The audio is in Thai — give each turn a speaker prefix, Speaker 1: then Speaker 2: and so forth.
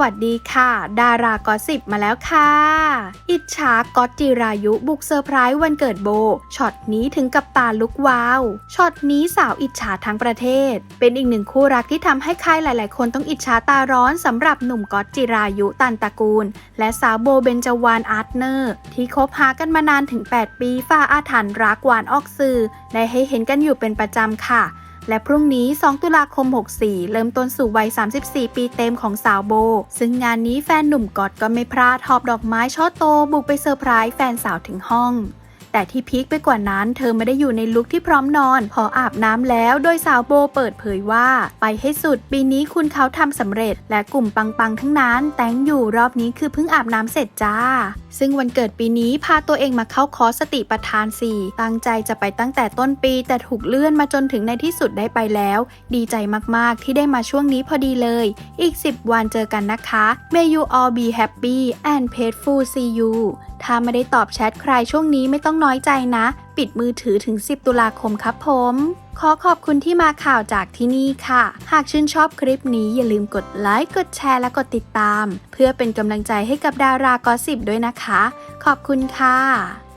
Speaker 1: วัสดีค่ะ ดารากอสิบมาแล้วค่ะ อิจฉาก๊อตจิรายุบุกเซอร์ไพรส์วันเกิดโบ ช็อตนี้ถึงกับตาลุกวาว ช็อตนี้สาวอิจฉาทั้งประเทศ เป็นอีกหนึ่งคู่รักที่ทำให้ใครหลาย ๆ คนต้องอิจฉาตาร้อนสำหรับหนุ่มก๊อตจิรายุตันตะกูล และสาวโบเบนจวานอาร์ตเนอร์ ที่คบหากันมานานถึง 8 ปีฝ่าอาถรรพ์รักหวานออกสื่อได้ให้เห็นกันอยู่เป็นประจำค่ะ และพรุ่งนี้ 2 ตุลาคม 64 เริ่มต้นสู่วัย 34 ปีเต็มของสาวโบ ซึ่งงานนี้แฟนหนุ่มกอดก็ไม่พลาดหอบดอกไม้ช่อโต บุกไปเซอร์ไพรส์แฟนสาวถึงห้อง แต่ที่พีคไปกว่านั้น เธอไม่ได้อยู่ในลุคที่พร้อมนอน พออาบน้ำแล้วโดยสาวโบเปิดเผยว่า ไปให้สุดปีนี้คุณเขาทำสำเร็จ และกลุ่มปังๆทั้งนั้น แต่งอยู่รอบนี้คือเพิ่งอาบน้ำเสร็จจ้า ซึ่งวันเกิดปีนี้พาตัวเองมาเข้าคอร์สสติปัฏฐาน 4 ตั้งใจจะไปตั้งแต่ต้นปี แต่ถูกเลื่อนมาจนถึงในที่สุดได้ไปแล้ว ดีใจมากๆที่ได้มาช่วงนี้พอดีเลย อีก 10 วันเจอกันนะคะ May you all be happy and peaceful see you ถ้าไม่ได้ตอบแชทใครช่วงนี้ไม่ต้องน้อยใจนะ ปิดมือถือถึง 10 ตุลาคมครับผม ขอขอบคุณที่มาข่าวจากที่นี่ค่ะ หากชื่นชอบคลิปนี้อย่าลืมกดไลค์ กดแชร์และกดติดตาม เพื่อเป็นกำลังใจให้กับดารากอสิบด้วยนะคะ ขอบคุณค่ะ